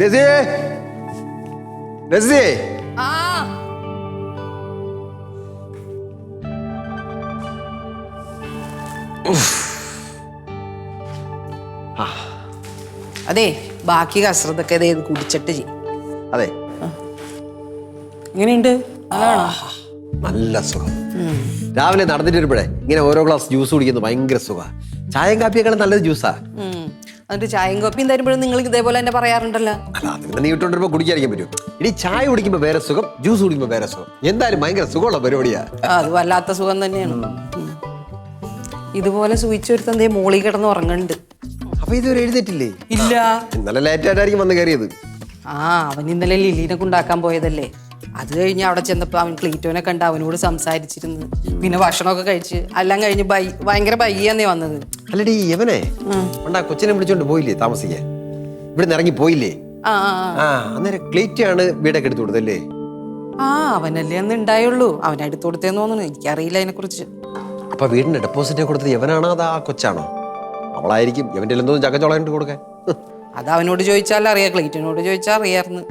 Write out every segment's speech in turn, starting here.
രസി രസി ആ. അതെ ബാക്കി കസരത്തൊക്കെ ഇത് കുടിച്ചിട്ട് ചെയ്യും അതെ. എങ്ങനെയുണ്ട് നല്ല സുഖം. രാവിലെ നടന്നിട്ട് വരുമ്പോഴേ ഇങ്ങനെ ഓരോ ഗ്ലാസ് ജ്യൂസ് കുടിക്കുന്നത് ഭയങ്കര സുഖമാണ് ചായയും കാപ്പിയേക്കാളും നല്ലത് ജ്യൂസാ. എന്നിട്ട് ചായയും കോപ്പിയും തരുമ്പോഴും നിങ്ങൾ ഇതേപോലെ തന്നെ പറയാറുണ്ടല്ലോ. അല്ല കുടിക്കാതിരിക്കാൻ പറ്റും ഇനി ചായ കുടിക്കുമ്പോ വേറെ സുഖം ജ്യൂസ് കുടിക്കുമ്പോ വേറെ സുഖം. എന്തായാലും ഭയങ്കര സുഖമുള്ള പരിപാടിയാ. ആ, അത് വല്ലാത്ത സുഖം തന്നെയാണ്. ഉം. ഇതുപോലെ സൂചിച്ചൊരുത്തൻ എന്തേ മോളി കിടന്ന് ഉറങ്ങണ്ട് അപ്പൊ ഇതുവരെ എഴുതിട്ടില്ലേ ഇല്ല. ഇന്നലെ ലേറ്റ് ആയിട്ടായിരിക്കും വന്ന് കയറിയത്. ആ അവൻ ഇന്നലെ ലിലീനെ കൊണ്ടാക്കാൻ പോയതല്ലേ. അത് കഴിഞ്ഞ് അവിടെ ചെന്നപ്പോൾ അവൻ ക്ലീറ്റോനെ കണ്ട് അവനോട് സംസാരിച്ചിരുന്നു. പിന്നെ ഭക്ഷണമൊക്കെ കഴിച്ച്. എല്ലാം കഴിഞ്ഞ് ബൈ ഭയങ്കര ബയ്യാന്നേ വന്നത്. അല്ലടി ഇവനെ? പണ്ടാ കൊച്ചിനെ വിളിച്ചോണ്ട് പോയില്ലേ താമസിക്കാൻ? ഇവിടെ ഇറങ്ങി പോയില്ലേ? ആ അന്നേരം ക്ലീറ്റാണ് വീടൊക്കെ എടുത്തു കൊടുത്തല്ലേ ആ അവനല്ലേ അന്ന് ഉണ്ടായുള്ളൂ. അവൻ എടുത്തു കൊടുത്തേന്ന് തോന്നുന്നു. എനിക്കറിയില്ല അതിനെ കുറിച്ച് അപ്പൊ വീടിന്റെ ഡെപ്പോസിറ്റ് കൊടുത്തത് ഇവനാണോ അതാ ആ കൊച്ചാണോ? അവളായിരിക്കും. ഇവന്റെ ചക്കച്ചോളായിട്ട് കൊടുക്കാൻ. അത് അവനോട് ചോദിച്ചാൽ അറിയാം ക്ലീറ്റിനോട് ചോദിച്ചാൽ അറിയാർന്ന്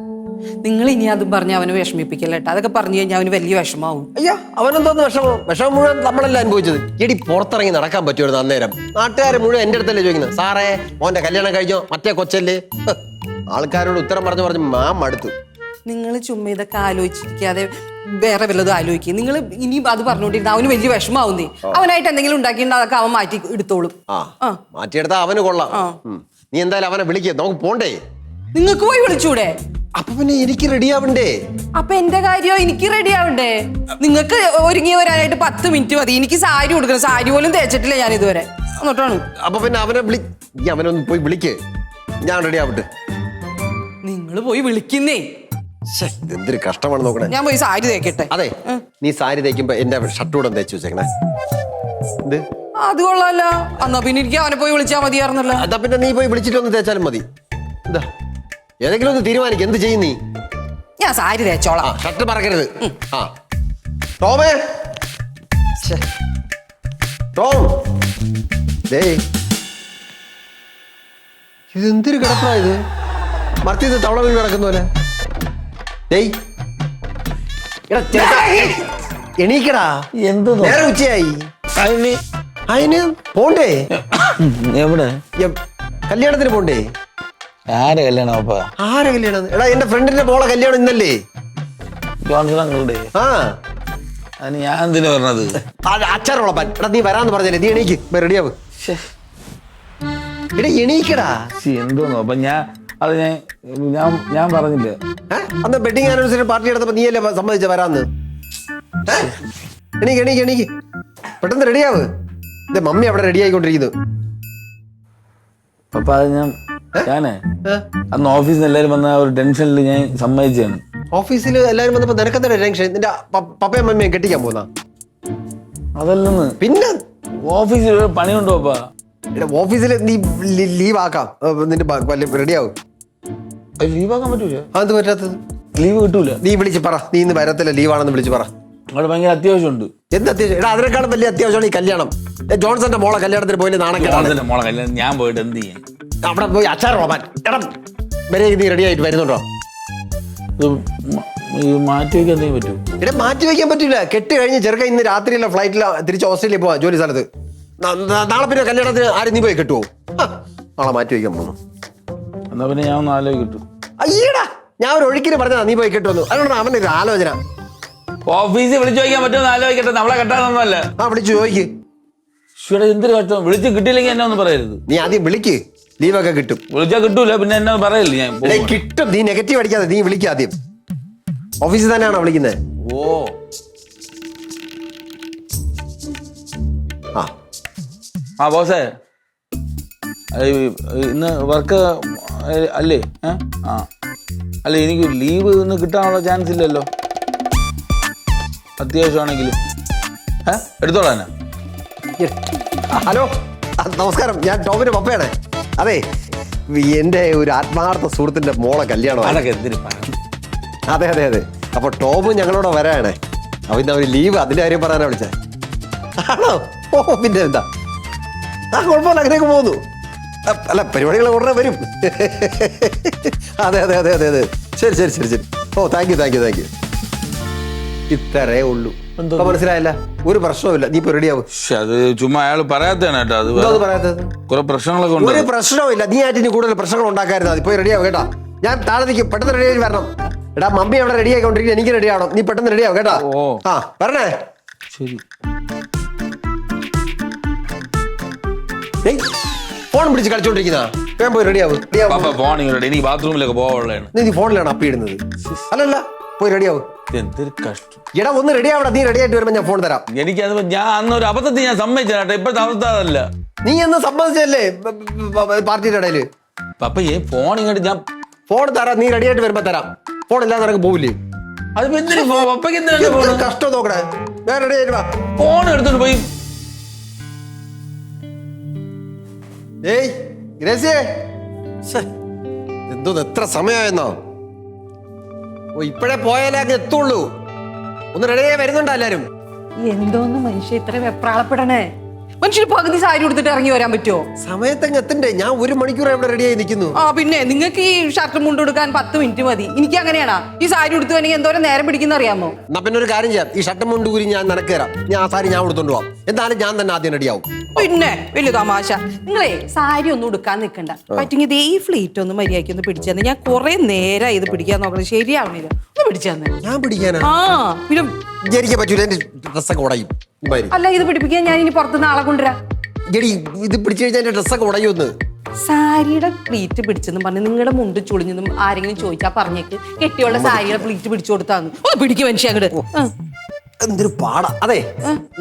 നിങ്ങൾ ഇനി അതും പറഞ്ഞ് അവന് വിഷമിപ്പിക്കല്ല കേട്ടോ അതൊക്കെ പറഞ്ഞു കഴിഞ്ഞാൽ അവന് വലിയ വിഷമാവും. അയ്യാ അവനെന്തോന്ന് വിഷമം? വിഷമം മുഴുവൻ നമ്മളല്ല അനുഭവിച്ചത്. എടി പുറത്തിറങ്ങി നടക്കാൻ പറ്റുമായിരുന്നു അന്നേരം. നാട്ടുകാർ മുഴുവൻ എന്റെ അടുത്തല്ലേ ചോദിക്കുന്നത്? സാറേ മോന്റെ കല്യാണം കഴിഞ്ഞോ? മറ്റേ കൊച്ചല്ലേ? ആൾക്കാരോട് ഉത്തരം പറഞ്ഞു പറഞ്ഞ് മാം മടുത്തു നിങ്ങൾ ചുമ്മാ ഇതൊക്കെ ആലോചിച്ചിരിക്കാതെ വേറെ വല്ലതും ആലോചിക്കും. നിങ്ങൾ ഇനി അത് പറഞ്ഞുകൊണ്ടിരുന്ന അവന് വലിയ വിഷമാവുന്നേ. അവനായിട്ട് എന്തെങ്കിലും ഉണ്ടാക്കിയിട്ട് അതൊക്കെ അവൻ മാറ്റി എടുത്തോളും. മാറ്റിയെടുത്താ അവന് കൊള്ളാം. നീ എന്തായാലും അവനെ വിളിക്കുക നമുക്ക് പോണ്ടേ? നിങ്ങൾക്ക് പോയി വിളിച്ചൂടെ? അപ്പൊ പിന്നെ എനിക്ക് റെഡി ആവണ്ടേ? അപ്പൊ എന്റെ കാര്യോ? എനിക്ക് റെഡി ആവണ്ടേ? നിങ്ങൾക്ക് ഒരുങ്ങി വരാനായിട്ട് പത്ത് മിനിറ്റ് മതി. എനിക്ക് സാരി കൊടുക്കണം സാരി പോലും തേച്ചിട്ടില്ല ഞാൻ ഇതുവരെ. എന്നിട്ടാണ്. അപ്പൊ പിന്നെ അവനെ വിളി നീ അവനൊന്ന് പോയി വിളിക്ക്. ഞാൻ റെഡി ആവട്ടെ. നിങ്ങൾ പോയി വിളിക്കുന്നേ. എന്തൊരു കഷ്ടമാണ് നോക്കണേ. ഞാൻ പോയി സാരി തേക്കട്ടെ. അതെ നീ സാരി തേക്കുമ്പോ എന്റെ ഷർട്ട് കൂടെ തേച്ച് വെച്ചേക്കണേ. എന്ത് അത് കൊള്ളാലോ. അന്നാ പിന്നെ എനിക്ക് അവനെ പോയി വിളിച്ചാൽ മതിയായിരുന്നല്ലോ. അതാ പിന്നെ നീ പോയി വിളിച്ചിട്ട് ഒന്ന് തേച്ചാലും മതി. എന്താ ഏതെങ്കിലും ഒന്ന് തീരുമാനിക്കും. എന്ത് ചെയ്യും നീ? ഞാൻ സാരി ആ തേച്ചോളാം ഷർട്ട് പറക്കരുത്. ആ. ടോമേ. ശ്ശെ. ടോം. ഡേയ് ഇതെന്തൊരു കിടപ്പാ ഇത്? മർത്തിന്ന് തവള വീട് കിടക്കുന്ന പോലെ. ഡേയ് എടാ, ചേട്ടാ, എണീക്കടാ. എന്ത് നോ- നേരെ ഉച്ചയായി. അതിന് അതിന് പോണ്ടേ? എവിടെ? എം- കല്യാണത്തിന് പോണ്ടേ? ആരെ കല്യാണം അപ്പ ആരെ കല്യാണം എടാ എന്റെ ഫ്രണ്ടിന്റെ പോളെ കല്യാണം ഇന്നല്ലേ? ജോൺസൺ അങ്ങളുടെ ആ. അതിന് ഞാൻ എന്തിനു പറഞ്ഞത്? അച്ചാറുള്ളപ്പാൻ എടാ നീ വരാന്ന് പറഞ്ഞല്ലേ? നീ എണീക്ക്. റെഡിയാവ് എടാ എണീക്കടാ. എന്തോന്നു? അപ്പൊ ഞാൻ അത് ഞാൻ ഞാൻ ഞാൻ പറഞ്ഞില്ലേ? അന്ന് ബെഡിങ് ആനിവേഴ്സറി പാർട്ടി എടുത്തപ്പോ നീയല്ലേ സമ്മതിച്ച വരാന്ന്? എണീക്ക് എണീക്ക് എണീക്ക്. പെട്ടെന്ന് റെഡിയാവ് മമ്മി അവിടെ റെഡി ആയിക്കൊണ്ടിരിക്കുന്നു. അപ്പൊ അത് ഞാൻ ഞാനേ ആ അന്ന് ഓഫീസിൽ നിന്ന് എല്ലാവരും വന്ന ഒരു ടെൻഷനിൽ ഞാൻ സമ്മതിച്ചാണ് ഓഫീസിൽ എല്ലാരും വന്നപ്പോ നിനക്കെന്താ ടെൻഷൻ? നിന്റെ പപ്പയും മമ്മിയും കെട്ടിക്കാൻ പോന്ന? അതല്ലെന്ന് പിന്നെ? ഓഫീസിൽ ഒരു പണിയുണ്ടോ അപ്പാ എടാ ഓഫീസിൽ നീ ലീവ് ആക്കാം നിന്റെ റെഡി ആവും ലീവ് ആക്കാൻ പറ്റൂല. അത് പറ്റാത്തത്? ലീവ് കിട്ടൂല. നീ വിളിച്ച് പറ. നീ ഇന്ന് വരത്തില്ല ലീവാണെന്ന് വിളിച്ച് പറ. അവിടെ ഭയങ്കര അത്യാവശ്യമുണ്ട്. എന്ത് അത്യാവശ്യം? എടാ അതിനേക്കാളും വലിയ അത്യാവശ്യമാണ് ഈ കല്യാണം. ജോൺസന്റെ മോളെ കല്യാണത്തിന് പോയി നാണക്കേടാണ്? മോളെ കല്യാണം ഞാൻ പോയിട്ട് എന്ത് ചെയ്യാൻ? അവിടെ പോയി അച്ചാറോളാൻ എടാ വരെ നീ റെഡി ആയിട്ട് വരുന്നുണ്ടോ? ഇത് മ- ഈ മാറ്റി വയ്ക്കാൻ എന്തെങ്കിലും പറ്റുമോ? ഇവിടെ മാറ്റി വെക്കാൻ പറ്റില്ല. കെട്ട് കഴിഞ്ഞ് ചെറുക്ക ഇന്ന് രാത്രിയിലെ ഫ്ലൈറ്റിൽ തിരിച്ച് ഓസ്ട്രേലിയ പോവാ ജോലി സ്ഥലത്ത്. ന- ന- നാളെ പിന്നെ കല്യാണത്തിന് ആരും നീ പോയി കെട്ടുവോ? ആ, നാളെ മാറ്റി വെക്കാൻ പോകുന്നു എന്നാ പിന്നെ ഞാൻ ഒന്ന് ആലോചിക്കട്ടു അയ്യടാ ഞാൻ ഒരു ഒഴുക്കിന് പറഞ്ഞതാ നീ പോയി കെട്ടുവന്നു. അതുകൊണ്ടാണ് അവന്റെ ഒരു ആലോചന. ഓഫീസിൽ വിളിച്ചു ചോദിക്കാൻ പറ്റുമെന്ന് ആലോചിക്കട്ടെ നമ്മളെ കെട്ടാനൊന്നുമല്ല. ആ വിളിച്ചു ചോദിക്ക്. ഇവിടെ എന്തൊരു കഷ്ടം. വിളിച്ച് കിട്ടിയില്ലെങ്കിൽ എന്നെ ഒന്ന് പറയരുത്. നീ ആദ്യം വിളിക്ക്. ലീവൊക്കെ കിട്ടും. വിളിച്ചാൽ കിട്ടൂല പിന്നെ എന്നെ പറയല്ലേ ഞാൻ? എടേ. കിട്ടും. നീ നെഗറ്റീവ് അടിക്കാതെ നീ വിളിക്കുക ആദ്യം. ഓഫീസിൽ തന്നെയാണോ വിളിക്കുന്നത് ഓ. ആ. ആ ബോസേ. അത് ഇന്ന് വർക്ക് അല്ലേ? ഏ? ആ. അല്ല എനിക്ക് ലീവ് ഇന്ന് കിട്ടാനുള്ള ചാൻസ് ഇല്ലല്ലോ. അത്യാവശ്യമാണെങ്കിലും. ഏ? എടുത്തോളാനാ ഹലോ. ആ, നമസ്കാരം. ഞാൻ ടോമിന്റെ പപ്പയാണ്. അതെ എന്റെ ഒരു ആത്മാർത്ഥ സുഹൃത്തിന്റെ മോളെ കല്യാണം അതൊക്കെ എന്തിനു പറഞ്ഞു അതെ അതെ അതെ. അപ്പൊ ടോം ഞങ്ങളോട് വരാണ്. അപ്പൊ ഇന്ന് അവർ ലീവ് അതിന്റെ കാര്യം പറയാനാ വിളിച്ചേ. ആണോ? ഓ പിന്നെ എന്താ? ആ കുഴപ്പമില്ല അങ്ങനെയൊക്കെ പോകുന്നു. അല്ല പരിപാടികൾ ഉടനെ വരും. അതെ അതെ അതെ അതെ അതെ. ശരി ശരി ശരി ശരി. ഓ thank you thank you thank you ഇത്രേ ഉള്ളൂ? ഇപ്പൊ മനസ്സിലായില്ല? ഒരു പ്രശ്നവുമില്ല. നീ ഇപ്പൊ റെഡിയാവും പക്ഷെ അത് ചുമ്മാ അയാൾ പറയാത്തതാണ് കേട്ടോ. അത് എന്തോ പറയാത്തത്? കുറെ പ്രശ്നങ്ങളൊക്കെ ഉണ്ട്. ഒരു പ്രശ്നവുമില്ല. നീ ആയിട്ട് ഇനി കൂടുതൽ പ്രശ്നങ്ങൾ ഉണ്ടാക്കരുത്. അത് ഇപ്പൊ റെഡിയാവും കേട്ടാ. ഞാൻ താഴെ നിൽക്കും പെട്ടെന്ന് റെഡി ആയി വരണം. എടാ മമ്മി അവിടെ റെഡി ആയിക്കൊണ്ടിരിക്കും എനിക്ക് റെഡി ആവണം. നീ പെട്ടെന്ന് റെഡി ആവും? കേട്ടാ. ഓ. ആ പറഞ്ഞേ ശരി. ഫോൺ പിടിച്ച് കളിച്ചോണ്ടിരിക്കുന്ന. പോയി റെഡിയാവും എനിക്ക് ബാത്റൂമിലൊക്കെ നീ ഫോണിലാണ് അപ്പിടുന്നത് അല്ലല്ല. പോയി റെഡി ആവും. എന്തൊരു കഷ്ടം. എടാ ഒന്ന് റെഡി ആവടാ നീ റെഡി ആയിട്ട് വരുമ്പോ ഞാൻ ഫോൺ തരാം. എനിക്കത് ഞാൻ അന്ന് ഒരു അബദ്ധത്തിൽ ഞാൻ സമ്മതിച്ചു ഇപ്പോഴത്തെ അവസ്ഥ അതല്ല. നീ എന്ന് സമ്മതിച്ചല്ലേ പാർട്ടിയുടെ ഇടയിൽ. പപ്പ ഈ ഫോൺ ഇങ്ങോട്ട് ഞാൻ ഫോൺ തരാം. നീ റെഡി ആയിട്ട് വരുമ്പോ തരാം. ഫോൺ ഇല്ലാതെ നിനക്ക് പോവില്ലേ? അത് എന്തിനു പപ്പയ്ക്ക് എന്തിനാ എന്ത് ഫോൺ കഷ്ടം നോക്കണേ. ഞാൻ റെഡി ആയിട്ട് വാ. ഫോൺ എടുത്തോണ്ട് പോയി. ഏയ് ഗ്രേസിയേ ശ്ശെ, എന്തോ ഇത് എത്ര സമയമായെന്നോ? ഓ ഇപ്പോഴേ പോയാലേ അങ്ങ് എത്തുള്ളൂ. ഒന്ന് റെഡിയായി വരുന്നുണ്ടോ എല്ലാരും? എന്തോന്ന് മനുഷ്യ ഇത്ര വെപ്രാളപ്പെടണേ? മനുഷ്യന് പകുതി സാരി കൊടുത്തിട്ട് ഇറങ്ങി വരാൻ പറ്റുമോ സമയത്തങ്ങ് എത്തണ്ടേ? ഞാൻ ഒരു മണിക്കൂർ ഇവിടെ റെഡിയായി നിൽക്കുന്നു. ആ പിന്നെ നിങ്ങൾക്ക് ഈ ഷർട്ട് മുണ്ട് കൊടുക്കാൻ പത്ത് മിനിറ്റ് മതി. എനിക്ക് അങ്ങനെയാണോ. ഈ സാരി കൊടുത്തു വേണമെങ്കിൽ എന്തോരം നേരം പിടിക്കുന്ന അറിയാമോ? എന്നാ പിന്നെ ഒരു കാര്യം ചെയ്യാം. ഈ ഷർട്ട് മുണ്ട് കൂരി ഞാൻ നനക്കേറാം ഞാൻ ആ സാരി ഞാൻ കൊടുത്തോണ്ട് പോവാം. എന്തായാലും ഞാൻ തന്നെ ആദ്യം റെഡിയാവും പിന്നെ വലിയ തമാശ. നിങ്ങളെ സാരി ഒന്നും ഉടുക്കാൻ നിൽക്കണ്ട. പറ്റുമെങ്കിൽ ഈ ഫ്ലീറ്റ് ഒന്ന് മര്യാദയ്ക്ക് ഒന്ന് പിടിച്ചു ഞാൻ കുറെ നേരം ഇത് പിടിക്കാൻ നോക്കണം ശരിയാവണില്ല. ഒന്ന് ഞാൻ പിടിക്കാനാ? ആ പിന്നെ എനിക്ക് പറ്റൂല എന്റെ ഡ്രസ്സൊക്കെ ഉടയും. ഇമ്മാതിരി. അല്ല ഇത് പിടിപ്പിക്കാൻ ഞാൻ ഇനി പുറത്തുനിന്ന് ആളെ കൊണ്ടുവരാം. എടി ഇത് പിടിച്ചു കഴിഞ്ഞാൽ എന്റെ ഡ്രസ്സൊക്കെ ഉടയുമെന്ന് സാരിയുടെ പ്ലീറ്റ് പിടിച്ചെന്നും പറഞ്ഞ് നിങ്ങളുടെ മുണ്ട് ചുളിഞ്ഞെന്നും ആരെങ്കിലും ചോദിച്ചാ പറഞ്ഞേക്ക്. കെട്ടിയുള്ള സാരിയുടെ പ്ലീറ്റ് പിടിച്ചു കൊടുത്താന്ന്. ഒന്ന് പിടിക്കും മനുഷ്യ അങ്ങോട്ട് എന്തൊരു പാടാ. അതെ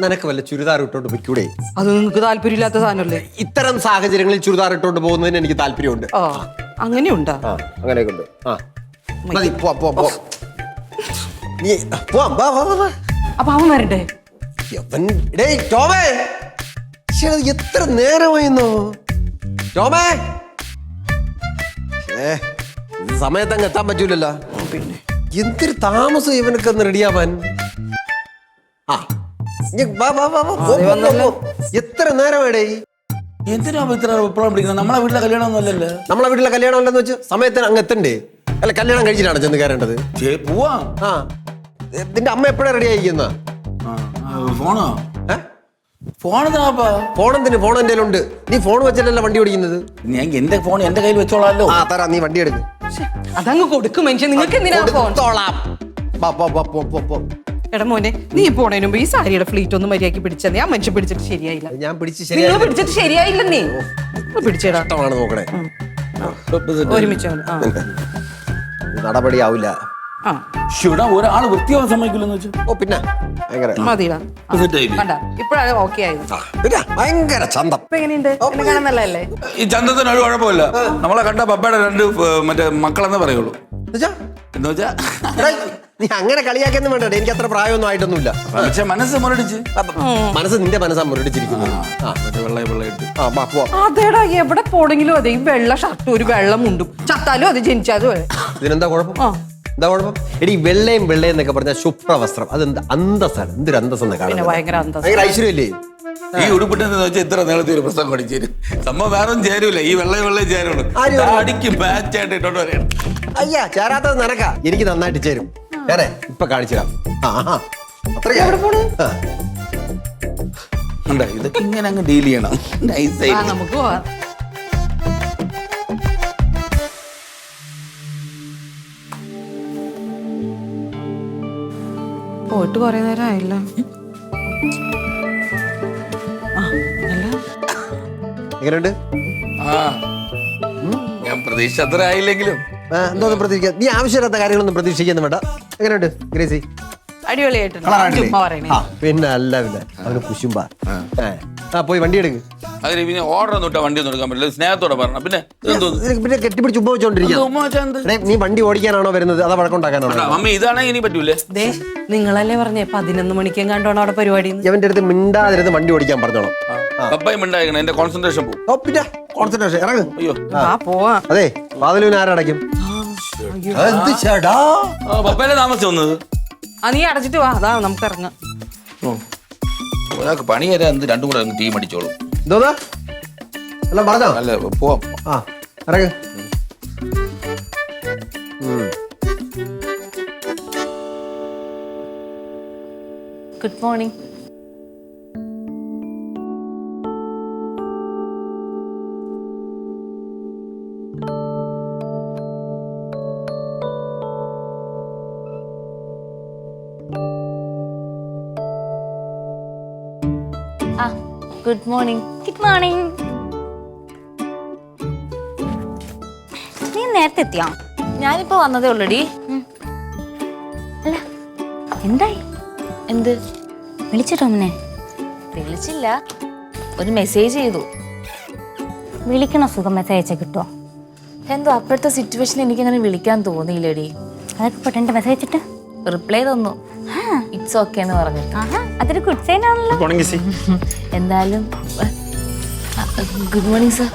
നിനക്ക് വല്ല ചുരിദാർ ഇട്ടോണ്ട് പൊയ്ക്കൂടെ? അത് നിങ്ങൾക്ക് താല്പര്യമില്ലാത്ത സാധനമല്ലേ? ഇത്തരം സാഹചര്യങ്ങളിൽ ചുരിദാർ ഇട്ടോണ്ട് പോകുന്നതിന് എനിക്ക് താല്പര്യമുണ്ട്. ആ അങ്ങനെയുണ്ടാ? ആ അങ്ങനെയൊക്കെ ഉണ്ട്. ആ. മതി. പോവാം പോ പോവാം നീ പോവാം വാ വാ വാ, അപ്പൊ അവൻ വരട്ടെ. യവൻ ഡേയ് ടോമേ. ശ്ശേ, അത് എത്ര നേരമായിന്നോ. ടോമേ. ഏ സമയത്ത് അങ്ങ് എത്താൻ പറ്റൂലല്ലോ. പിന്നെ എന്തൊരു താമസം ഇവനൊക്കെ ഒന്ന് റെഡിയാവാൻ ആ ഇഞ്ഞ് വാ, വാ, വാ, വാ, പോ, പോ, പോ, പോ. എത്ര നേരമായിടേ എന്തിനാ പപ്പ ഇത്ര വെപ്രാളം പിടിക്കുന്നത്? നമ്മളെ വീട്ടിലെ കല്യാണം ഒന്നും അല്ലല്ലോ. നമ്മളെ വീട്ടിലെ കല്യാണം ഉണ്ടെന്ന് വെച്ച് സമയത്തിന് അങ്ങ് എത്തണ്ടേ? അല്ല കല്യാണം കഴിച്ചിട്ടാണ് ചെന്ന് കയറേണ്ടത്? പോവാ പോവാം. ആ. നിന്റെ അമ്മ എപ്പോഴാ റെഡി ആയിരിക്കുന്ന? ഫോണോ? ഫോൺ താപ്പാ ഫോൺ എന്റെ ഉണ്ട് നീ ഫോൺ വെച്ചല്ലല്ലോ വണ്ടി ഓടിക്കുന്നത്? ഞാൻ എന്റെ ഫോൺ എന്റെ കയ്യിൽ വെച്ചോളാമല്ലോ ആ തരാ നീ വണ്ടി എടുക്ക്. അതങ്ങ് കൊടുക്കും മനുഷ്യൻ നിങ്ങൾക്ക് എന്തിനാ ഫോൺ. എടാ മോനെ നീ പോണതിന് മുമ്പ് ഈ സാരിയുടെ ഫ്ലീറ്റ് ഒന്ന് മര്യാദയ്ക്ക് പിടിച്ചതേ ആ മനുഷ്യൻ പിടിച്ചിട്ട് ശരിയായില്ല. ഞാൻ പിടിച്ച് നിങ്ങൾ പിടിച്ചിട്ട് ശരിയായില്ലെന്നേ? നീ പിടിച്ചേടാ. നോക്കണേ. ഒരുമിച്ച് നടപടി ആവില്ല ഷുടാ ഒരാൾ വൃത്തിയാവാൻ സമ്മതിക്കില്ലെന്ന് വെച്ചു. ഓ പിന്നെ. ഭയങ്കര ആയില്ലേ? കണ്ട? ഇപ്പഴാണ് ഓക്കെ ആയത്. ആ, പിന്നെ ഭയങ്കര ചന്തം. ഇപ്പൊ എങ്ങനെയുണ്ട്? എന്നെ കാണാൻ നല്ലതല്ലേ? ഈ ചന്തത്തിന് ഒരു കുഴപ്പമില്ല. നമ്മളെ കണ്ട പപ്പയുടെ രണ്ട് ഏർ, മറ്റേ മക്കളെന്ന് പറയുള്ളൂ. എന്നുവെച്ചാ, എന്ന് വെച്ചാ? എടാ, നീ അങ്ങനെ കളിയാക്കൊന്നും വേണ്ട എനിക്ക് അത്ര പ്രായമൊന്നും ആയിട്ടൊന്നുമില്ല. പക്ഷെ മനസ്സ് മുരടിച്ച്. അപ്പൊ മനസ്സ് നിന്റെ മനസ്സാ മുരടിച്ചിരിക്കുന്നു ആ മറ്റേ വെള്ള വെള്ളയിട്ട് ആ വാ, പോവാം. അതേടാ എവിടെ പോണെങ്കിലും അതെ ഈ വെള്ള ഷർട്ടും ഒരു വെള്ളം മുണ്ടും. ചത്താലും അത് ജനിച്ചാലും അതെ. ഇതിനെന്താ കുഴപ്പം? ആ. എന്താ കുഴപ്പം? എടി വെള്ളയും വെള്ളയും എന്നൊക്കെ പറഞ്ഞ അത് അതെന്ത് അന്തസ്സാണ്? എന്തൊരു അന്തസ്സെന്ന് പിന്നെ കാണുന്നത് ഭയങ്കര അന്തസ് ഭയങ്കര ഐശ്വര്യല്ലേ? ഈ ഉടുപ്പിട്ടെന്ന് വെച്ചാൽ ഇത്ര നീളത്തിൽ ഒരു പ്രശ്നം പഠിച്ചേരും സംഭവം വേറെ ഒന്നും ചേരൂല. ഈ വെള്ള വെള്ളയും ചേരുള്ളൂ. ആര് പറഞ്ഞു? അടിക്ക് മാച്ച് ആയിട്ട് ഇട്ടോണ്ട് വരെയാണ് അയ്യാ ചേരാത്തത് നിനക്കാ. എനിക്ക് നന്നായിട്ട് ചേരും. ഞാനേ ഇപ്പൊ കാണിച്ചു തരാം. ആ ആ. അത്രയ്ക്ക്. എവിടെ പോണ്? ആ. ഉണ്ട്? ഇതൊക്കെ ഇങ്ങനെ അങ്ങ് ഡീൽ ചെയ്യണം. നൈസായിട്ട് നമുക്ക് പോവാം. പോയിട്ട് കൊറേ നേരം ആയില്ല. എങ്ങനെയുണ്ട്? ആ ഞാൻ പ്രതീക്ഷ അത്ര ആയില്ലെങ്കിലും എന്തോന്നും പ്രതീക്ഷിക്കാം? നീ ആവശ്യമില്ലാത്ത കാര്യങ്ങളൊന്നും പ്രതീക്ഷിക്കുന്നു വേണ്ട. എങ്ങനെയുണ്ട് ഗ്രേസി? അടിപൊളിയായിട്ടുണ്ട്. പിന്നെ അല്ല പിന്നെ. അവന് കുശുമ്പ. ആ പോയി വണ്ടി എടുക്ക്. അതിന് പിന്നെ ഓർഡർ ഒന്നും ഇട്ടാ വണ്ടി ഒന്നും എടുക്കാൻ പറ്റില്ല. സ്നേഹത്തോടെ പറഞ്ഞു. പിന്നെ പിന്നെ കെട്ടിപ്പിടിച്ച് ഉമ്മ വെച്ചോണ്ടിരിക്കുക നീ വണ്ടി ഓടിക്കാനാണോ വരുന്നത്? അതാ വഴക്കുണ്ടാക്കാനാണോ അമ്മ ഇതാണെങ്കിൽ ഇനി പറ്റൂലേ? ദേ നിങ്ങളല്ലേ പറഞ്ഞേ പതിനൊന്ന് മണിക്കും കണ്ടോണം അവിടെ പരിപാടി ഇവന്റെ അടുത്ത് മിണ്ടാതിരുന്ന് വണ്ടി ഓടിക്കാൻ പറഞ്ഞോളാം. അപ്പായി മിണ്ടായിരിക്കണം എന്റെ കോൺസെൻട്രേഷൻ പോകും ഓ പിന്നെ കോൺസെൻട്രേഷൻ ഇറങ്ങ്. അയ്യോ. ആ. പോവാ. അതെ വാതിലൂന് ആരടയ്ക്കും? പപ്പയല്ലേ താമസിച്ചു വന്നത്? ആ നീ അടച്ചിട്ട് വാ. അതാ നമുക്ക് ഇറങ്ങാം. ഒരാൾക്ക് പണി തരാൻ എന്ത് രണ്ടും കൂടെ ടീം അടിച്ചോളും. എന്തോന്നാ എല്ലാം പറഞ്ഞോ. അല്ല പോവാം. ആ ഇറങ്ങ. Good morning good morning good morning നീ നേരത്തെ എത്തിയോ? ഞാനിപ്പോ വന്നതേ ഉള്ളടി. അല്ല എന്തായി? എന്ത്? വിളിച്ചിട്ടോ ടോമിനെ വിളിച്ചില്ല. ഒരു മെസ്സേജ് ചെയ്തു. വിളിക്കണ സുഖം? മെസ്സേജ് അയച്ചാൽ കിട്ടുമോ എന്തോ അപ്പോഴത്തെ സിറ്റുവേഷൻ എനിക്ക് അങ്ങനെ വിളിക്കാൻ തോന്നിയില്ലടി. അതൊക്കെ പെട്ടെന്ന് മെസ്സേജ് അയച്ചിട്ട്. റിപ്ലൈ തന്നു. ഇറ്റ്സ് ഓക്കെ എന്ന് പറഞ്ഞിട്ട്. അതൊരു ഗുഡ് സൈൻ ആണല്ലോ. എന്തായാലും ഗുഡ് മോർണിംഗ് സർ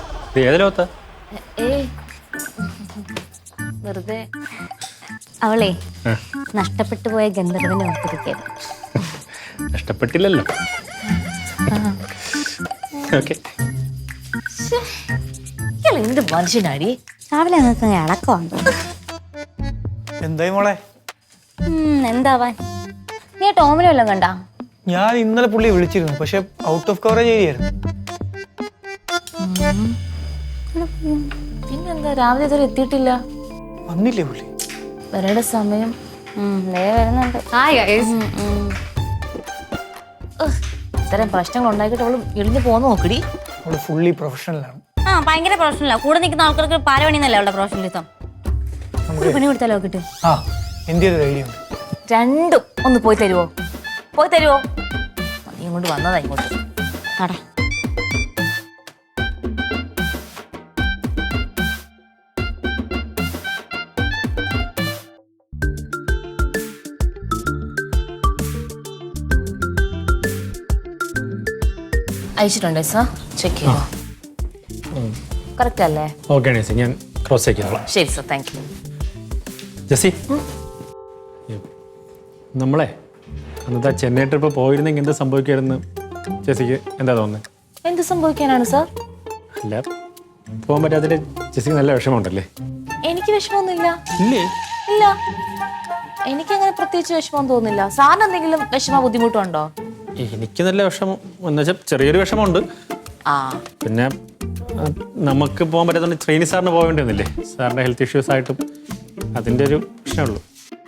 വെറുതെ അവളെ നഷ്ടപ്പെട്ടു പോയ ഗന്ധർവനെ ഓർത്തിരിക്കരുത് നഷ്ടപ്പെട്ടില്ലല്ലോ. എന്ത് മനുഷ്യനാടി? രാവിലെ നിങ്ങൾക്ക് ഇളക്കമുണ്ടോ എന്തായി മോളെ? എന്താവാൻ? നീ ടോമിനെ വല്ലതും കണ്ടാ? ഞാൻ ഇന്നലെ പുള്ളി വിളിച്ചിരുന്നു പക്ഷെ ഔട്ട് ഓഫ് കവറേജ് ഏരിയായിരുന്നു പിന്നെന്താ? രാവിലെ ഇതുവരെ എത്തിയിട്ടില്ല. വന്നില്ലേ പുള്ളി? വരേണ്ട സമയം. വരുന്നുണ്ട്. ഇത്തരം പ്രശ്നങ്ങൾ ഉണ്ടാക്കിയിട്ട് അവൾ ഇടിഞ്ഞു പോന്ന് നോക്കടി. അവൾ ഫുള്ളി പ്രൊഫഷണലാണ് ആ ഭയങ്കര പ്രൊഫഷണലാ കൂടെ നിൽക്കുന്ന ആൾക്കാർക്ക് പാരവണിന്നല്ലേ അവളുടെ പ്രൊഫഷണലിസം പണി കൊടുത്താലോ കിട്ടും ആ ഐഡിയ ഉണ്ട്. രണ്ടും ഒന്ന് പോയി തരുവോ? പോയി തരുവോ? നീ ഇങ്ങോട്ട് വന്നതാ ഇങ്ങോട്ട്. ആടാ അയച്ചിട്ടുണ്ടേ സാർ ചെക്ക് ചെയ്തോ? കറക്റ്റ് അല്ലേ? ഓക്കെ ഞാൻ ക്രോസ് ചെക്ക് ചെയ്തോളാം. ശരി സാർ താങ്ക് യു ജസി നമ്മളെ അന്നത്തെ ആ ചെന്നൈ ട്രിപ്പ് പോയിരുന്നെങ്കിൽ എന്ത് സംഭവിക്കായിരുന്നു ചേച്ചിക്ക് എന്താ തോന്നുന്നത് എന്ത് സംഭവിക്കാനാണ് സാർ അല്ല പോകാൻ പറ്റാത്തതിൽ ചേച്ചിക്ക് നല്ല വിഷമമുണ്ടല്ലേ? എനിക്ക് വിഷമമൊന്നുമില്ല. ഇല്ലേ? ഇല്ല. എനിക്ക് അങ്ങനെ പ്രത്യേകിച്ച് വിഷമം തോന്നുന്നില്ല. സാറിന് എന്തെങ്കിലും വിഷമ ബുദ്ധിമുട്ടുണ്ടോ? എനിക്ക് നല്ല വിഷമം. എന്ന് വെച്ചാൽ ചെറിയൊരു വിഷമമുണ്ട്. ആ. പിന്നെ നമുക്ക് പോകാൻ പറ്റാത്തതുകൊണ്ട് ട്രെയിനി സാറിന് പോകേണ്ടി വന്നില്ലേ? സാറിന്റെ ഹെൽത്ത് ഇഷ്യൂസ് ആയിട്ടും അതിന്റെ ഒരു പ്രശ്നമുള്ളൂ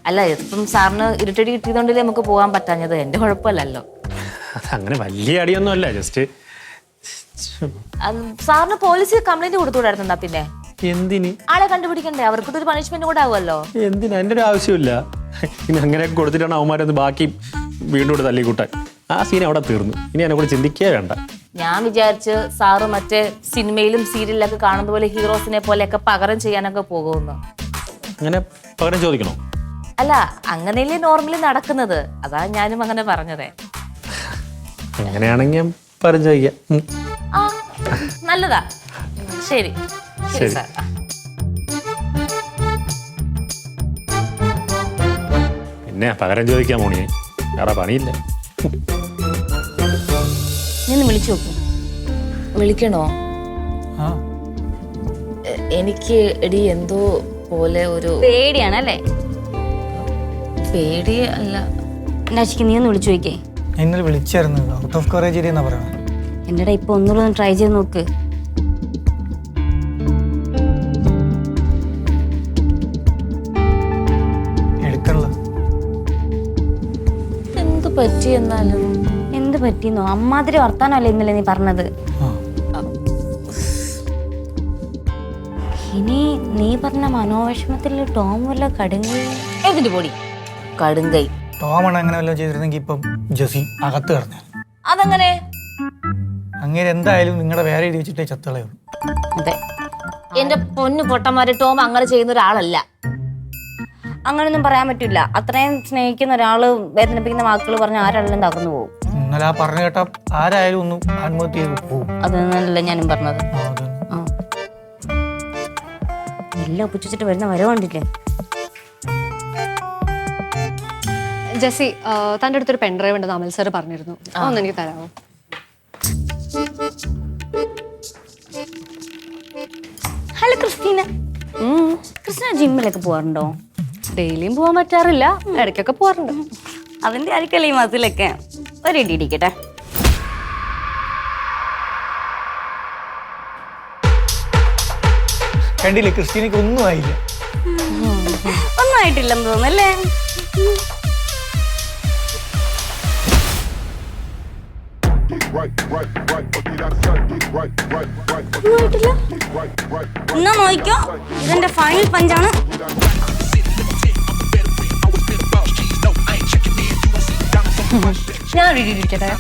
അല്ല ഇപ്പം സാറിന് ഇരുട്ടടി കിട്ടിയതുകൊണ്ടല്ലേ നമുക്ക് പോകാൻ പറ്റാഞ്ഞത്? എന്റെ കുഴപ്പമല്ലല്ലോ. അങ്ങനെ വലിയ അടിയൊന്നും അല്ല ജസ്റ്റ് സാറിന് പോലീസിൽ കംപ്ലൈന്റ് കൊടുത്തുകൂടായിരുന്നാ പിന്നെ? എന്തിന്? ആളെ കണ്ടുപിടിക്കണ്ടേ? അവർക്കൊരു പണിഷ്മെന്റ് കൂടെ ആവുമല്ലോ എന്തിനാ? എന്റെ ഒരു ആവശ്യമില്ല. ഇനി അങ്ങനെയൊക്കെ കൊടുത്തിട്ടാണ് അവന്മാരൊന്ന് ബാക്കി വീണ്ടും കൂടെ തല്ലിക്കൂട്ടാൻ ആ സീൻ അവിടെ തീർന്നു. ഇനി എന്നെ കൂടെ ചിന്തിക്കേ വേണ്ട. ഞാൻ വിചാരിച്ച് സാറ് മറ്റേ സിനിമയിലും സീരിയലിലൊക്കെ കാണുന്ന പോലെ ഹീറോസിനെ പോലെയൊക്കെ പകരം ചെയ്യാനൊക്കെ പോകുമെന്ന്. അങ്ങനെ പകരം ചോദിക്കണോ? അല്ല അങ്ങനെയല്ലേ നോർമലി നടക്കുന്നത്? അതാ ഞാനും അങ്ങനെ പറഞ്ഞതേ. അങ്ങനെയാണെങ്കിൽ. ആ നല്ലതാ. ശരി. ശരി ശരി. സാർ. പിന്നെ പകരം ചോദിക്കാൻ മോണി വേറെ പണിയില്ല. നീ ഒന്ന് വിളിച്ചു നോക്കൂ. വിളിക്കണോ? ആ. എ- എനിക്ക് എടി എന്തോ പോലെ ഒരു പേടിയാണല്ലേ? പേടി അല്ല. അച്ഛക്ക് നീ ഒന്ന് വിളിച്ചു നോക്കേ ഞാൻ ഇന്നലെ വിളിച്ചായിരുന്നു. ഔട്ട് ഓഫ് കവറേജ് ഏരിയ എന്നാ പറയണത് എന്റെ ഇപ്പൊ ഒന്നുകൂടെ ഒന്ന് ട്രൈ ചെയ്ത് നോക്ക്. എടുക്കണല്ലോ എന്ത് പറ്റി എന്നാലും? എന്ത് പറ്റിയെന്നോ? അമ്മാതിരി വർത്താനല്ലേ ഇന്നലെ നീ പറഞ്ഞത്. ആ. ഇനി നീ പറഞ്ഞ മനോവിഷമത്തിൽ ടോം വല്ല കടുങ്ങി എന്തിന്റെ പൊടി. കടുങ്കൈ. ടോമാണ് അങ്ങനെ വല്ലതും ചെയ്തിരുന്നെങ്കിൽ ഇപ്പം ജസി അകത്ത് കിടന്നു അതങ്ങനെ? അങ്ങനെ എന്തായാലും നിങ്ങളുടെ വേറെ എഴുതി വെച്ചിട്ടേ ചത്തളയുള്ളൂ അതെ. എന്റെ പൊന്നു പൊട്ടന്മാര് ടോം അങ്ങനെ ചെയ്യുന്ന ഒരാളല്ല. അങ്ങനൊന്നും പറയാൻ പറ്റില്ല. അത്രയും സ്നേഹിക്കുന്ന ഒരാൾ വേദനിപ്പിക്കുന്ന വാക്കുകൾ പറഞ്ഞ ആരാളും തകർന്നു പോകും. ഇന്നലെ ആ പറഞ്ഞു കേട്ട ആരായാലും ഒന്ന് ആത്മഹത്യ ചെയ്ത് പോകും അതൊന്നല്ല ഞാനും പറഞ്ഞത്. ആ, എല്ലാം ഒപ്പിച്ചിട്ട് വരുന്ന വരവ് ജെസ്സി തന്റെ തന്റെ അടുത്തൊരു പെൻഡ്രൈവ് ഉണ്ടെന്ന് അമൽ സാർ പറഞ്ഞിരുന്നു. അതൊന്നും എനിക്ക് തരാമോ ഹലോ ക്രിസ്റ്റീന. ക്രിസ്റ്റീന ജിമ്മിലൊക്കെ പോകാറുണ്ടോ ഡെയിലിയും പോകാൻ പറ്റാറില്ല. ഇടയ്ക്കൊക്കെ പോകാറുണ്ട് അതിന്റെ ആയിരിക്കല്ലേ ഈ മസിലൊക്കെ ഒരു ഇടി ഇടിക്കട്ടെ. കണ്ടില്ലേ ക്രിസ്റ്റീനക്ക് ഒന്നും ആയില്ല. ഒന്നും ആയിട്ടില്ലെന്ന് തോന്നുന്നല്ലേ എന്നാ നോക്കിക്കോ ഇതിന്റെ ഫൈനൽ പഞ്ചാണ് ഞാൻ ഇടിക്കട്ടെ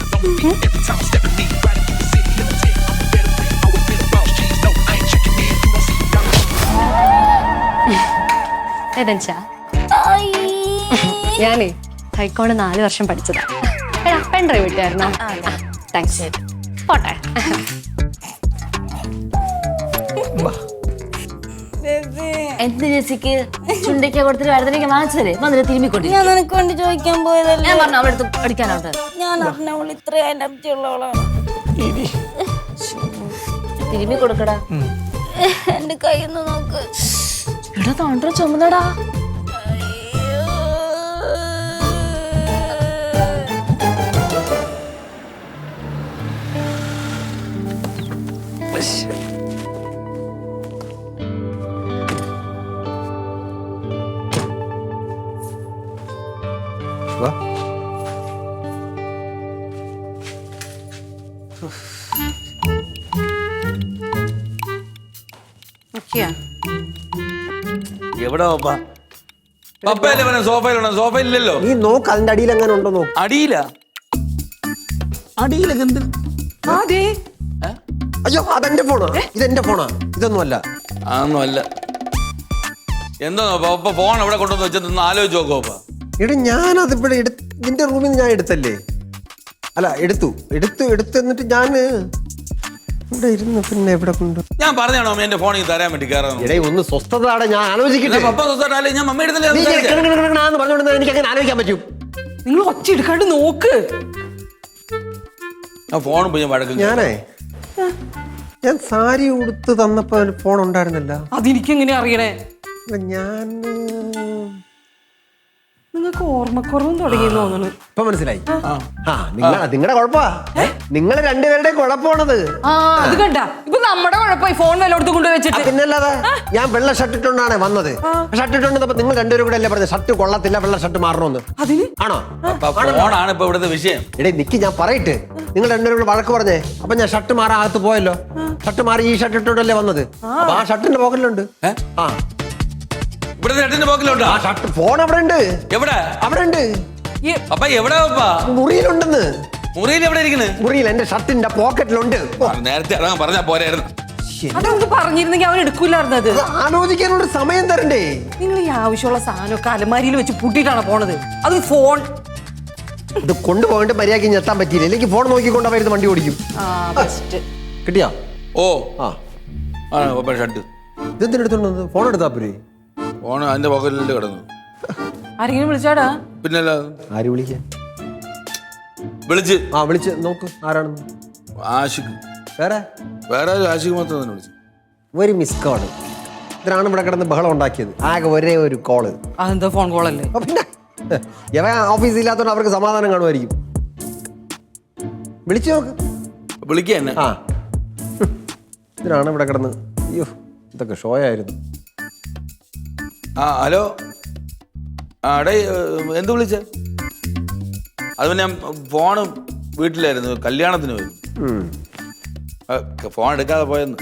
ഏതെച്ചാ ഞാനേ ഹൈക്കോട് നാല് വർഷം പഠിച്ചതാ. പെൺഡ്രൈവ് കിട്ടിയായിരുന്നോ താങ്ക്സ് പോട്ടെ. എന്ത് ജെസിക്ക് ചുണ്ടയ്ക്ക കൊടുത്തിട്ട് വേദനയ്ക്ക് വാങ്ങിച്ചതല്ലേ? വന്നിട്ട് തിരുമ്മിക്കൊണ്ടി ഞാൻ നിനക്ക് വേണ്ടി ചോദിക്കാൻ പോയതല്ലേ? ഞാൻ പറഞ്ഞു അവളെടുത്ത് പഠിക്കാനോട്ട് ഞാൻ അറിഞ്ഞവൾ ഇത്ര എനർജി ഉള്ളവളാണ് തിരുമ്മി കൊടുക്കടാ. എന്റെ കയ്യിൽ നിന്ന് നോക്ക്. എടാ തോണ്ടോ ചുമന്നടാ. വാ ഓക്കെയാ എവിടെ പപ്പ പപ്പയല്ലേ പറഞ്ഞ സോഫയിലുണ്ടോ നീ നോക്ക് അതിന്റെ അടിയിൽ എങ്ങനെ ഉണ്ടോ നോക്ക് അടിയില? അടിയിലൊക്കെ എന്ത്? അതെ അയ്യോ അതെന്റെ ഫോണാ ഇതെന്റെ ഫോണാ ഇതൊന്നുമല്ല. അതൊന്നും അല്ല എന്തോ ഫോൺ എവിടെ കൊണ്ടുവന്ന് വെച്ചെന്ന് ആലോചിച്ച് നോക്കോ എടി ഞാനത് ഇവിടെ നിന്റെ റൂമിൽ നിന്ന് ഞാൻ എടുത്തല്ലേ? അല്ല എടുത്തു. എടുത്തു എടുത്തു എന്നിട്ട് ഞാൻ ഇവിടെ ഇരുന്ന് പിന്നെ എവിടെ കൊണ്ട് ഞാൻ പറഞ്ഞാണോ അമ്മ എന്റെ ഫോണിൽ തരാൻ വേണ്ടി കയറാൻ? എടേ ഒന്ന് സ്വസ്ഥതയുടെ ഞാൻ ആലോചിക്കട്ടെ. പപ്പ സ്വസ്ഥമായിട്ടല്ലേ ഞാൻ മമ്മ നീ ഇങ്ങനെ എടുത്തില്ലേ കിണ കിണ കിണാന്ന് പറഞ്ഞുകൊണ്ട് എനിക്ക് അങ്ങനെ ആലോചിക്കാൻ പറ്റും. നിങ്ങൾ ഒച്ച എടുക്കാണ്ട് നോക്ക്. ആ ഫോൺ പോയി ഞാൻ വഴക്കും ഞാനേ ഞാൻ സാരി ഉടുത്ത് തന്നപ്പോ ഒരു ഫോൺ ഉണ്ടായിരുന്നല്ല. അതെനിക്ക് എങ്ങനെ അറിയണേ ഞാൻ നിങ്ങൾക്ക് ഓർമ്മക്കുറവും തുടങ്ങി തോന്നുന്നു. ഇപ്പൊ മനസ്സിലായി. ആ. നിങ്ങൾ നിങ്ങളുടെ കുഴപ്പമാ നിങ്ങൾ രണ്ടുപേരുടെയും കുഴപ്പമാണത് ആ അത് കണ്ട. ഇപ്പൊ നമ്മുടെ കുഴപ്പമായി ഫോൺ വല്ലോടത്ത് കൊണ്ടുപോയി ആ, വെച്ചിട്ട്. പിന്നല്ലാതെ ഞാൻ വെള്ള ഷർട്ട് ഇട്ടുകൊണ്ടാണ് വന്നത്. ഷർട്ട് ഇട്ടുകൊണ്ടപ്പോ നിങ്ങൾ രണ്ടുപേരും കൂടെ അല്ലേ പറഞ്ഞത്? ഷർട്ട് കൊള്ളത്തില്ല വെള്ള ഷർട്ട് മാറണമെന്ന് അതിന്? ആണോ? ഫോണാണ് ഇപ്പൊ ഇവിടുത്തെ വിഷയം. എടേ നിക്ക് ഞാൻ പറയട്ടെ. നിങ്ങൾ രണ്ടുപേരും കൂടെ വഴക്ക് പറഞ്ഞേ. അപ്പൊ ഞാൻ ഷർട്ട് മാറാൻ അകത്ത് പോയല്ലോ. ഷർട്ട് മാറി ഈ ഷർട്ട് ഇട്ടോണ്ടല്ലേ വന്നത്? അപ്പൊ ആ ഷർട്ടിന്റെ പോക്കറ്റിലുണ്ട് ആ. പോക്കിലുണ്ടോ ആ ഷർട്ട് ഫോൺ അവിടെ ഉണ്ട്. എവിടെ? അവിടെ ഉണ്ട്. അപ്പ എവിടെ പപ്പ മുറിയിലുണ്ടെന്ന്. മുറിയിൽ എവിടെ ഇരിക്കുന്നു? മുറിയിൽ എന്റെ ഷർട്ടിന്റെ പോക്കറ്റിലുണ്ട്. നേരത്തെ ഇറങ്ങാൻ പറഞ്ഞാ പോരായിരുന്നു. അതൊന്ന് പറഞ്ഞിരുന്നെങ്കിൽ അവൻ എടുക്കൂലായിരുന്നത് അത്. ആലോചിക്കാനുള്ള സമയം തരണ്ടേ? നിങ്ങൾ ഈ ആവശ്യമുള്ള സാധനമൊക്കെ അലമാരിയിൽ വെച്ച് പൂട്ടിയിട്ടാണ് പോണത്? അത് ഫോൺ. ഇത് കൊണ്ടുപോയിട്ട് മര്യാദയ്ക്ക് ഞെത്താൻ പറ്റിയില്ല. അല്ലെങ്കിൽ ഫോൺ നോക്കിക്കൊണ്ട് അവരുന്ന് വണ്ടി ഓടിക്കും. കിട്ടിയാ? ഓ. ആ. ഷർട്ട്. ഇതെന്തിനാ എടുത്തോണ്ട് ഫോൺ എടുത്താ പോരെ? ഫോൺ അതിന്റെ പോക്കറ്റിൽ കിടന്നു ആരെങ്കിലും വിളിച്ചാടാ? പിന്നല്ല? ആര് വിളിക്കാൻ വിളിച്ച്. ആ വിളിച്ച് നോക്ക് ആരാണെന്ന്. ആഷിക്ക് വേറെ? വേറെ ഒരു ആഷിക്ക് മാത്രം തന്നെ വിളിച്ചു ഒരു മിസ് കോൾ ഇതിനാണ് ഇവിടെ കിടന്ന് ബഹളം ഉണ്ടാക്കിയത്. ആകെ ഒരേ ഒരു കോൾ അതെന്താ ഫോൺ കോൾ അല്ലേ? അപ്പൊ പിന്നെ ഇവ ഓഫീസിൽ ഇല്ലാത്തതുകൊണ്ട് അവർക്ക് സമാധാനം കാണുമായിരിക്കും. വിളിച്ചു നോക്ക്. വിളിക്കുക തന്നെ ആ. ഇതിനാണ് ഇവിടെ കിടന്ന് അയ്യോ ഇതൊക്കെ ഷോ ആയിരുന്നു. ആ ഹലോ. ആ അടേ എന്ത് വിളിച്ച? അത് പിന്നെ ഞാൻ ഫോണ് വീട്ടിലായിരുന്നു കല്യാണത്തിന് പോയി ഫോൺ എടുക്കാതെ പോയെന്ന്.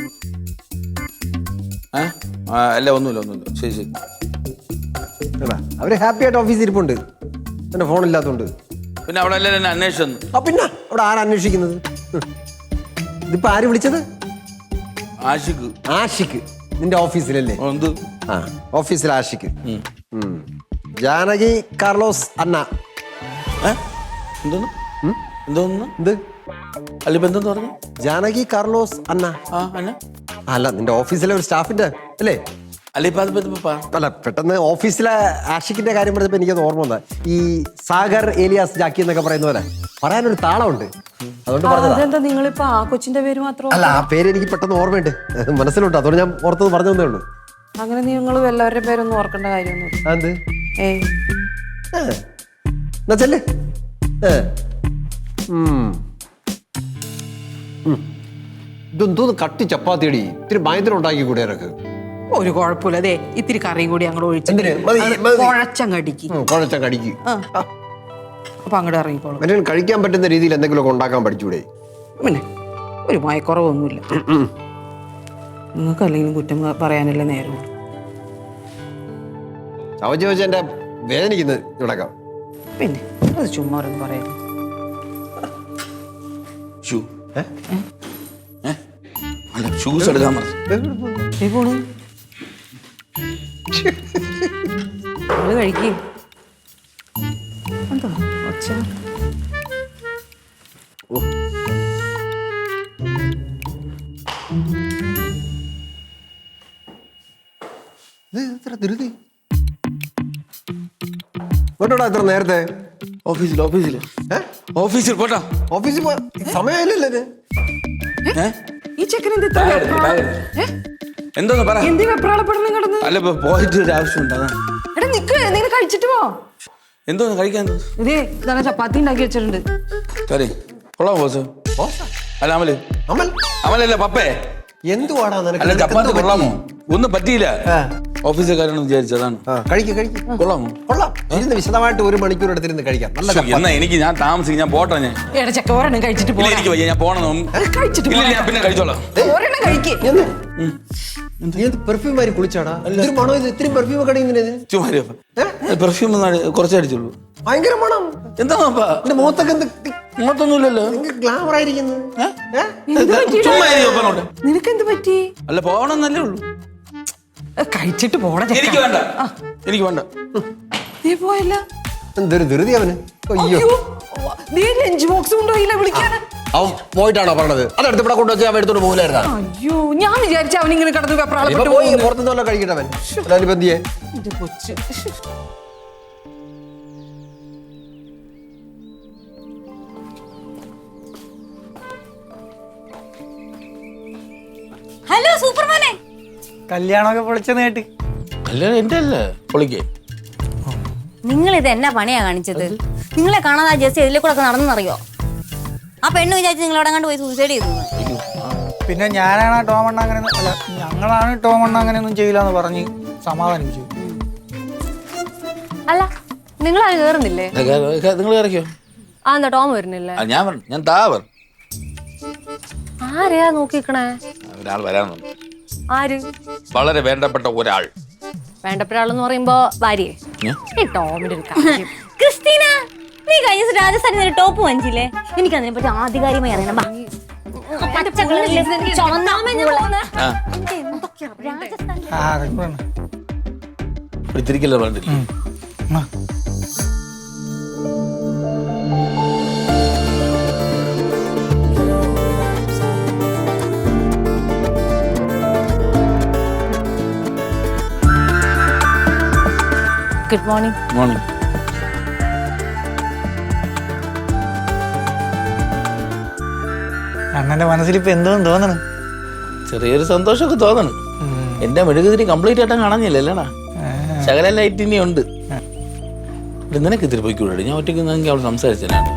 ഏ? ആ അല്ല ഒന്നുമില്ല ഒന്നുമില്ല. ശരി ശരി. എടാ, അവർ ഹാപ്പി ആയിട്ട് ഓഫീസിൽ ഇരിപ്പുണ്ട്. പിന്നെ ഫോൺ ഇല്ലാത്തതുകൊണ്ട് പിന്നെ അവിടെ എല്ലാവരും എന്നെ അന്വേഷിച്ചു ആ പിന്നെ? അവിടെ ആരാ അന്വേഷിക്കുന്നത്. ഇതിപ്പോ ആര് വിളിച്ചത്? ആഷിക്ക് ആഷിക്ക് നിന്റെ ഓഫീസിലല്ലേ? എന്ത്? ആ ഓഫീസിൽ ആഷിക്ക് ജാനകി കാർലോസ് അന്ന. ഏ? എന്തോന്ന്? എന്തോന്ന്? എന്ത്? അല്ല ഇപ്പൊ എന്തെന്ന് പറഞ്ഞു? Janaki Carlos Anna. ആ അന്ന. അല്ല നിന്റെ ഓഫീസിലെ ഒരു സ്റ്റാഫിന്റെ അല്ലേ? അല്ല പെട്ടെന്ന് ഓഫീസിലെ ആഷിക്കിന്റെ കാര്യം പറഞ്ഞപ്പോ എനിക്കത് ഓർമ്മ വന്ന. ഈ സാഗർ ഏലിയാസ് ജാക്കി എന്നൊക്കെ പറയുന്ന പോലെ പറയാനൊരു താളമുണ്ട്. അതുകൊണ്ട് പറഞ്ഞതാ. അതെന്താ നിങ്ങളിപ്പോ ആ കൊച്ചിന്റെ പേര് മാത്രം അല്ല ആ പേര് എനിക്ക് പെട്ടെന്ന് ഓർമ്മയുണ്ട്. മനസ്സിലുണ്ട്. അതുകൊണ്ട് ഞാൻ ഓർത്തത് പറഞ്ഞു തന്നേ ഉള്ളൂ. അങ്ങനെ നിങ്ങൾ എല്ലാവരുടെ പേരൊന്നും ഓർക്കേണ്ട കാര്യമൊന്നും. എന്നാ ചെല്ല്. ഇതെന്തോന്ന് കട്ടി ചപ്പാത്തിയടി. ഇത്തിരി ഭയങ്കര ഉണ്ടാക്കി കൂടെ ഒരു കുഴപ്പമില്ല. അതെ ഇത്തിരി കറിയും കൂടി അങ്ങോട്ട് ഒഴിച്ചു എന്തിന്? മതി, മതി. കുഴച്ചങ്ങടിക്ക് കുഴച്ച കടിക്ക്. ആ. അപ്പൊ അങ്ങോട്ട് ഇറങ്ങിക്കോളും. മറ്റേ കഴിക്കാൻ പറ്റുന്ന രീതിയിൽ എന്തെങ്കിലും ഉണ്ടാക്കാൻ പഠിച്ചൂടെ? പിന്നെ ഒരു മയക്കുറവൊന്നുമില്ല. നിങ്ങൾക്ക് അല്ലെങ്കിൽ കുറ്റം പറയാനല്ലേ നേരം ചവച്ച് വെച്ച് എന്റെ വേദനിക്കുന്നത് ഇവിടക്കാം പിന്നെ അത് ചുമ്മാ ഒരെന്ന് പറയുന്നു ഷൂ. ഷൂസ് എടുക്കാൻ പറഞ്ഞു. നമ്മൾ കഴിക്കേ. എന്തോ ഒച്ച? ധൃതി. ഇങ്ങോട്ടോടാ എത്ര നേരത്തെ. ഓഫീസിൽ ഓഫീസിൽ? ഓഫീസിൽ പോട്ടാ. ഓഫീസിൽ സമയമില്ലല്ലേ? ഈ ചെക്കൻ എന്ത് എന്തോന്ന് പറ. എന്തി വെപ്രാളപ്പെടുന്നു കിടന്ന് അല്ല ഇപ്പൊ പോയിട്ട് ഒരു ആവശ്യമുണ്ട് അതാണ് എടാ നിക്ക് എന്തെങ്കിലും കഴിച്ചിട്ട് പോ. എന്തോന്ന് കഴിക്കാൻ? ഇതേ ഇതാണ് ചപ്പാത്തി ഉണ്ടാക്കി വെച്ചിട്ടുണ്ട്. കറി കൊള്ളാം ബോസ്? അല്ല അമൽ. അമൽ. അമലല്ല പപ്പേ. എന്തുവാടാ നിനക്ക് അല്ല ചപ്പാത്തി കൊള്ളാമോ? ഒന്നും പറ്റിയില്ല. ആ. ഓഫീസിലെ കാര്യമാണ് വിചാരിച്ചതാണ് കഴിക്ക് കഴിക്ക്. കൊള്ളാമോ? കൊള്ളാം. ഇരുന്ന് വിശദമായിട്ട് ഒരു മണിക്കൂർ എടുത്തിരുന്ന് കഴിക്കാം. നല്ല എന്നാ എനിക്ക് ഞാൻ താമസിക്കും ഞാൻ പോട്ടെ ഞാൻ. കഴിച്ചിട്ട് എനിക്ക് വയ്യ ഞാൻ പോണം കഴിച്ചിട്ട് ഇല്ല ഞാൻ പിന്നെ കഴിച്ചോളാം. കഴിക്കേ. നീ പെർഫ്യൂം മാരി കുളിച്ചാടാ. ഇത്തിരി മണോ ഇത്? ഇത്തിരി പെർഫ്യൂം ഒക്കെ അടിക്കുന്നതിന് ഇതിന്? ചുമ്മാ പെർഫ്യൂം കുറച്ച് അടിച്ചുള്ളൂ. ഭയങ്കര മണം? എന്താപ്പാ എന്റെ മുഖത്തൊക്കെ എന്ത് ഇങ്ങോട്ടൊന്നുമില്ലല്ലോ ഗ്ലാമർ ആയിരിക്കുന്നു. നിനക്ക് എന്ത് പറ്റി? അല്ല പോകണമെന്നല്ലേ ഉള്ളൂ. കഴിച്ചിട്ട് പോടാ എനിക്ക് വേണ്ട. എനിക്ക് വേണ്ട. നീ പോയല്ല. എന്തൊരു ധൃതി അവന്. അയ്യോ. നീ ലഞ്ച് ബോക്സ് കൊണ്ടുപോയില്ല വിളിക്കാൻ? അവൻ പോയിട്ടാണോ പറഞ്ഞത്? അതെടുത്ത് ഇവിടെ കൊണ്ടുവച്ച് അവൻ എടുത്തോണ്ട് പോകില്ലായിരുന്നു അയ്യോ ഞാൻ വിചാരിച്ച അവൻ ഇങ്ങനെ കടന്നു വെപ്രാളപ്പെട്ടു പോയി. പുറത്തുനിന്ന് വല്ല കഴിക്കട്ടെ അവൻ. അല്ലാതെ ഇപ്പൊ എന്ത് ചെയ്യേ ഇത് കൊച്ച്. ഹലോ സൂപ്പർമാനെ. കല്യാണമൊക്കെ പൊളിച്ചെന്ന് കേട്ട്. അല്ല എന്റെ അല്ലേ പൊളിക്കേ. നിങ്ങൾ ഇത് എന്നാ പണിയാ കാണിച്ചത്? നിങ്ങളെ കാണാതെ ആ ജെസ്സി ഇതിലെ കൂടെ നടന്നറിയോ ആ പെണ്ണ് വിചാരിച്ച് നിങ്ങൾ അവിടെ കണ്ട് പോയി സൂസൈഡ് ചെയ്തു പിന്നെ ഞാനാണ് ആ ടോമണ്ണ അങ്ങനെ അല്ല ഞങ്ങളാണ് ടോമണ്ണ അങ്ങനെയൊന്നും ചെയ്യില്ല എന്ന് പറഞ്ഞ് സമാധാനിപ്പിച്ചു അല്ല നിങ്ങൾ അത് കേറുന്നില്ലേ? നിങ്ങൾ ഇറക്കിയോ ആ എന്താ ടോം വരുന്നില്ലേ? ആ, ഞാൻ പറഞ്ഞു ഞാൻ താ പറഞ്ഞു. ആരെയാ നോക്കിക്കണേ? ഒരാൾ വരാനുണ്ട് ആര്? വളരെ വേണ്ടപ്പെട്ട ഒരാൾ. വേണ്ടപ്പെട്ട ആളെന്ന് പറയുമ്പോ ഭാര്യയെ. ഞാൻ? ഈ ടോമിന്റെ ഒരു കാര്യം. ക്രിസ്റ്റീന! നീ കഴിഞ്ഞ ദിവസം രാജസ്ഥാനിൽ ഒരു ടോപ്പ് വാങ്ങിച്ചില്ലേ? എനിക്ക് അതിനെ പറ്റി ആധികാരികമായി അറിയണം. ബാ. പച്ച കളറിലെ ചുവന്ന പൂവ്. ആ. രാജസ്ഥാനിൽ ആ അതൊക്കെ പിടിച്ചിരിക്കല്ലോ വേണ്ടില്ല ഗുഡ് മോർണിംഗ് മോർണിംഗ് അണ്ണന്റെ മനസ്സിൽ ഇപ്പൊ എന്തോന്ന് തോന്നണം. ചെറിയൊരു സന്തോഷമൊക്കെ തോന്നണം. എന്റെ മെഴുകുതിരി കംപ്ലീറ്റ് ആയിട്ട് കാണാനില്ലല്ലേടാ ശകല ലൈറ്റ് ഇനി ഉണ്ട് നിനക്ക് ഇത്തിരി പോയിക്കൂടെ ഞാൻ ഒറ്റയ്ക്ക് നിന്നെങ്കിൽ അവൾ സംസാരിച്ചതാണ്